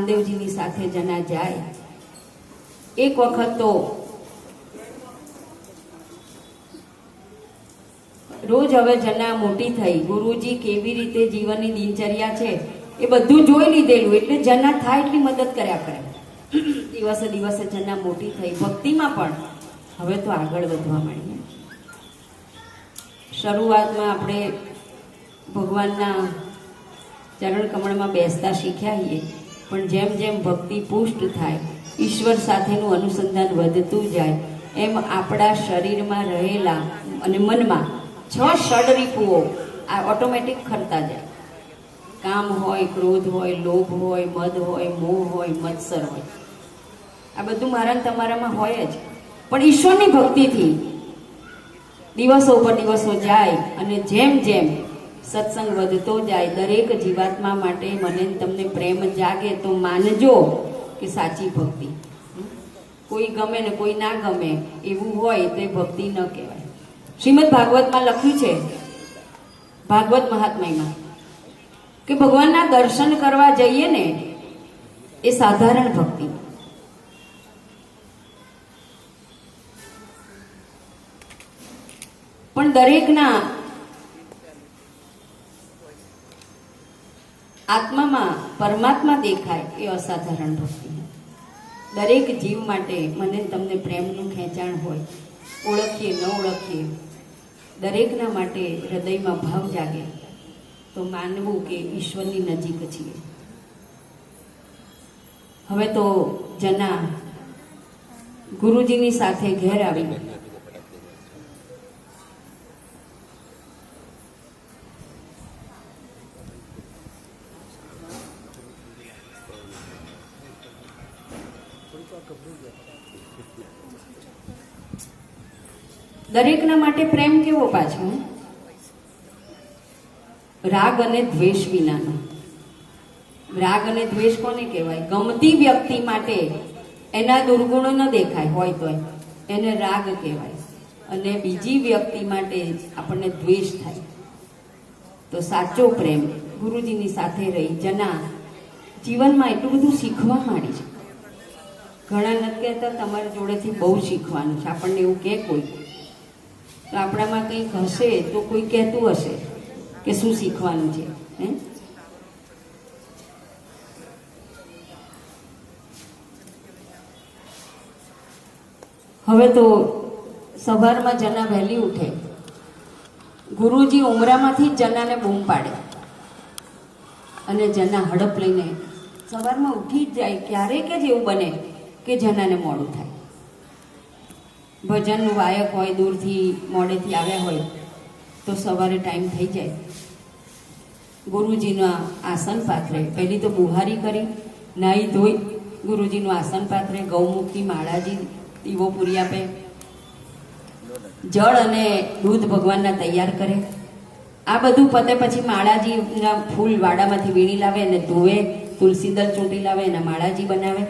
માનદેવજીની સાથે જના જાય એક વખત તો રોજ હવે જના મોટી થઈ. ગુરુજી કેવી રીતે જીવનની દિનચર્યા છે એ બધું જોઈ લીધેલું. એટલે જના થાય એટલી મદદ કર્યા કરે. દિવસે દિવસે જના મોટી થઈ. ભક્તિમાં પણ હવે તો આગળ વધવા માંડીએ. શરૂઆતમાં આપણે ભગવાનના ચરણ કમળમાં બેસતા શીખ્યા છીએ. પણ જેમ જેમ ભક્તિ પુષ્ટ થાય, ઈશ્વર સાથેનું અનુસંધાન વધતું જાય, એમ આપણા શરીરમાં રહેલા અને મનમાં છ ષડરીપુઓ આ ઓટોમેટિક ખરતા જાય. કામ હોય, ક્રોધ હોય, લોભ હોય, મદ હોય, મોહ હોય, મત્સર હોય. આ બધું મારા તમારામાં હોય જ. પણ ઈશ્વરની ભક્તિથી દિવસો ઉપર દિવસો જાય અને જેમ જેમ સત્સંગ વધતો જાય દરેક જીવાત્મા માટે મને તમને પ્રેમ જાગે તો માનજો કે સાચી ભક્તિ. કોઈ ગમે ને કોઈ ના ગમે એવું હોય તો એ ભક્તિ ન કહેવાય. શ્રીમદ ભાગવતમાં લખ્યું છે, ભાગવત મહાત્મ્યમાં, કે ભગવાનના દર્શન કરવા જઈએ ને એ સાધારણ ભક્તિ. પણ દરેકના આત્મામાં પરમાત્મા દેખાય એ અસાધારણ ભક્તિ દરેક જીવ માટે મને તમને પ્રેમનું ખેંચાણ હોય, ઓળખીએ, ન ઓળખીએ, દરેકના માટે હૃદયમાં ભાવ જાગે, તો માનવું કે ઈશ્વરની નજીક છીએ. હવે તો જના ગુરુજીની સાથે ઘેર આવી દરેકના માટે પ્રેમ કેવો પાછો? રાગ અને દ્વેષ વિનાનો. રાગ અને દ્વેષ કોને કહેવાય? ગમતી વ્યક્તિ માટે એના દુર્ગુણો ન દેખાય, હોય તોય. એને રાગ કહેવાય. અને બીજી વ્યક્તિ માટે આપણને દ્વેષ થાય. તો સાચો પ્રેમ ગુરુજીની સાથે રહી, જના જીવનમાં એટલું બધું શીખવા માંડી છે. ઘણા નથી કહેતા, તમારી જોડેથી બહુ શીખવાનું છે. આપણને એવું કે કોઈ. તો આપણામાં કંઈક હશે તો કોઈ કહેતું હશે કે શું શીખવાનું છે, હે? હવે તો સવારમાં જના વહેલી ઉઠે. ગુરુજી ઉમરામાંથી જ જનાને બૂમ પાડે અને જના હડપ લઈને સવારમાં ઉઠી જ જાય. ક્યારેક જ એવું બને કે જનાને મોડું થાય. ભજનનું વાયક હોય, દૂરથી, મોડેથી આવ્યા હોય, તો સવારે ટાઈમ થઈ જાય. ગુરુજીના આસન પાથરે, પહેલી તો બુહારી કરી, નાહી ધોઈ, ગુરુજીનું આસન પાથરે ગૌમુખની માળાજી દીવો પૂરી આપે. જળ અને દૂધ ભગવાનના તૈયાર કરે. આ બધું પતે પછી માળાજીના ફૂલ વાડામાંથી વીણી લાવે અને ધોવે, તુલસી દળ ચૂંટી લાવે અને માળાજી બનાવે.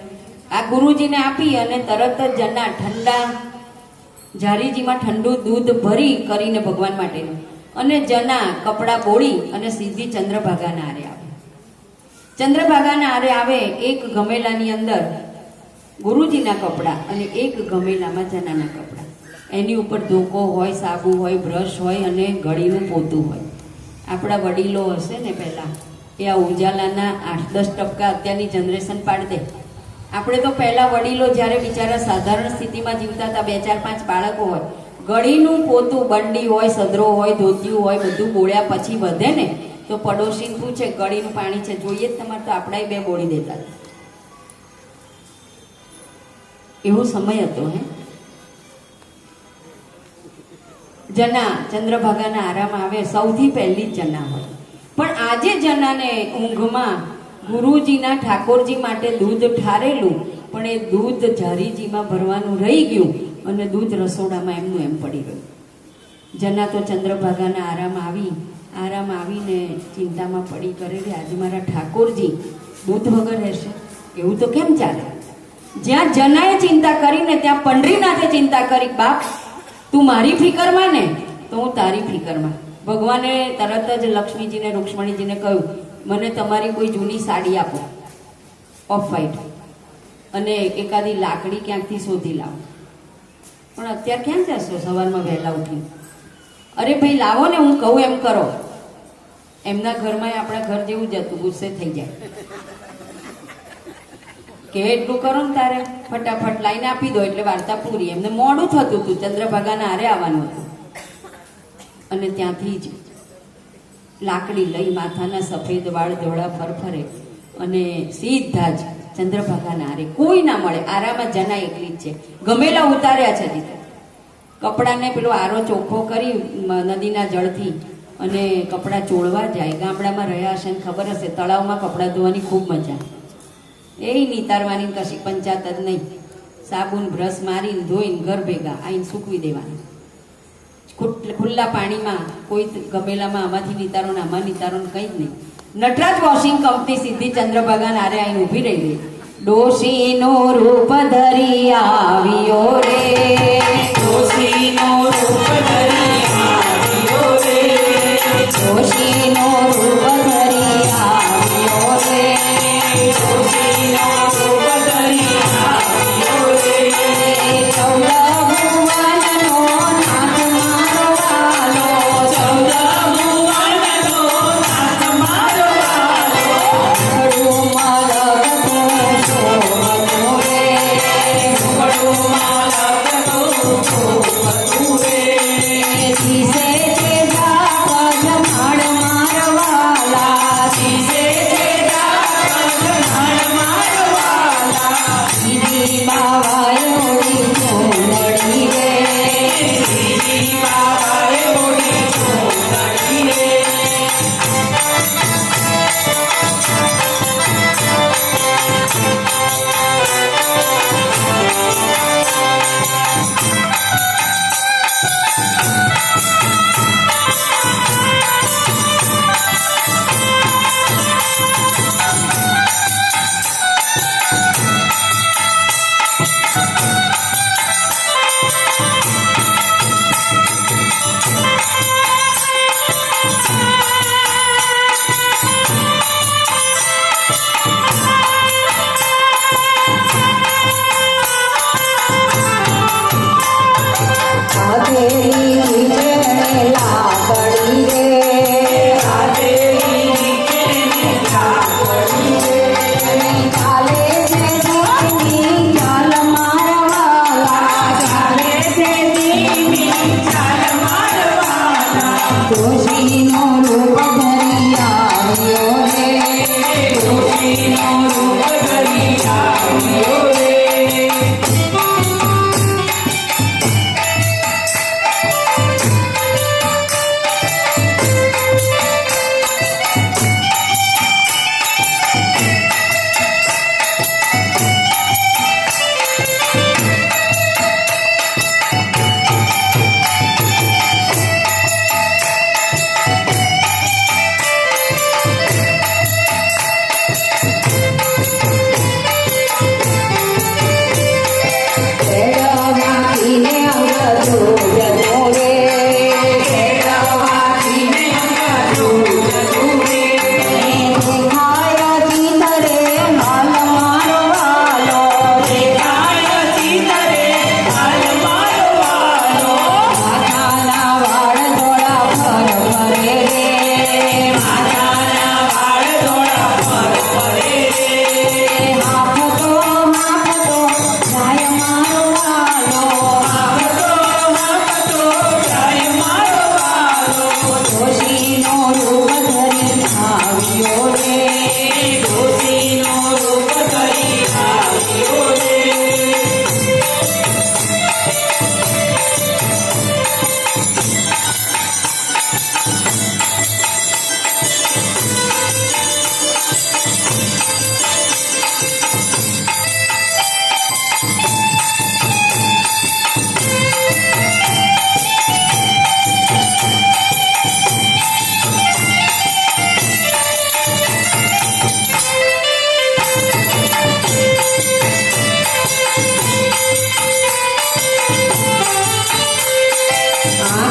આ ગુરુજીને આપી અને તરત જ જના ઠંડા જારીજીમાં ઠંડુ દૂધ ભરી કરીને ભગવાન માટેનું અને જના કપડાં બોળી અને સીધી ચંદ્રભાગાના આરે આવે. ચંદ્રભાગાના આરે આવે એક ગમેલાની અંદર ગુરુજીના કપડાં અને એક ગમેલામાં જનાના કપડાં. એની ઉપર ધોકો હોય, સાબુ હોય, બ્રશ હોય અને ગળીનું પોતું હોય. આપણા વડીલો હશે ને પહેલાં, એ આ ઉજાલાના આઠ દસ ટપકા અત્યારની જનરેશન પાડી દે આપણે તો પહેલા વડીલો જ્યારે બિચારા સાધારણ સ્થિતિમાં જીવતા હતા, બે ચાર પાંચ બાળકો હોય, ગળીનું પોતું બંડી હોય, સદરો હોય, ધોતિયું હોય, બધું બોળ્યા પછી વધે ને, તો પડોશી પૂછે ગળીનું પાણી છે. જોઈએ જ તમારે તો આપણા બે બોળી દેતા. એવો સમય હતો, હે? જના, ચંદ્રભાગાના આરામ આવે, સૌથી પહેલી જ જના હોય. પણ આજે જનાને ઊંઘમાં ગુરુજીના ઠાકોરજી માટે દૂધ ઠારેલું, પણ એ દૂધ જારીજીમાં ભરવાનું રહી ગયું અને દૂધ રસોડામાં એમનું એમ પડી ગયું. જના તો ચંદ્રભાગાના આરામ આવી, આરામ આવીને ચિંતામાં પડી કરેલી આજે મારા ઠાકોરજી દૂધ વગર રહેશે. એવું તો કેમ ચાલે? જ્યાં જનાએ ચિંતા કરીને ત્યાં પંડરીનાથે ચિંતા કરી, બાપ, તું મારી ફિકરમાં ને? તો હું તારી ફિકરમાં. ભગવાને તરત જ લક્ષ્મીજીને, રૂક્ષ્મણીજીને કહ્યું મને તમારી કોઈ જૂની સાડી આપો. ઓફ વાઈટ અને એકાદી લાકડી ક્યાંકથી શોધી લાવો. પણ અત્યારે ક્યાં જશો? સવારમાં વહેલા ઉઠી અરે ભાઈ, લાવો ને, હું કહું એમ કરો. એમના ઘરમાં આપણા ઘર જેવું જ હતું, ગુસ્સે થઈ જાય. કે એટલું કરો ને તારે. ફટાફટ લાઈને આપી દો, એટલે વાર્તા પૂરી. એમને મોડું થતું હતું. ચંદ્રભાગાના આરે આવવાનું હતું. અને ત્યાંથી જ લાકડી લઈ માથાના સફેદ વાળ ધોળા ફરફરે અને સીધા જ ચંદ્રભાગાના નારે કોઈ ના મળે. આરામાં જના એકલી જ છે. ગમેલા ઉતાર્યા છે દીધા કપડાને પેલો આરો ચોખ્ખો કરી નદીના જળથી અને કપડાં ચોળવા જાય. ગામડામાં રહ્યા હશે ને ખબર હશે, તળાવમાં કપડાં ધોવાની ખૂબ મજા એ નિતારવાની કશી પંચાત જ નહીં. સાબુન બ્રશ મારીને ધોઈને ઘર ભેગા આઈને સૂકવી દેવાના. ખુલ્લા પાણીમાં, કોઈ ગમેલામાં, આમાંથી નિતારો ને આમાં નિતારો કંઈ જ નહીં. નટરાજ વોશિંગ કંપની સીધી ચંદ્રભાગા નારે આઈને ઊભી રહી ગઈ. ડોશીનો રૂપ ધરી આવ્યો રે. ડોશીનો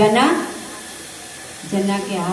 ચંદ્રભાગામાં આવીને के આ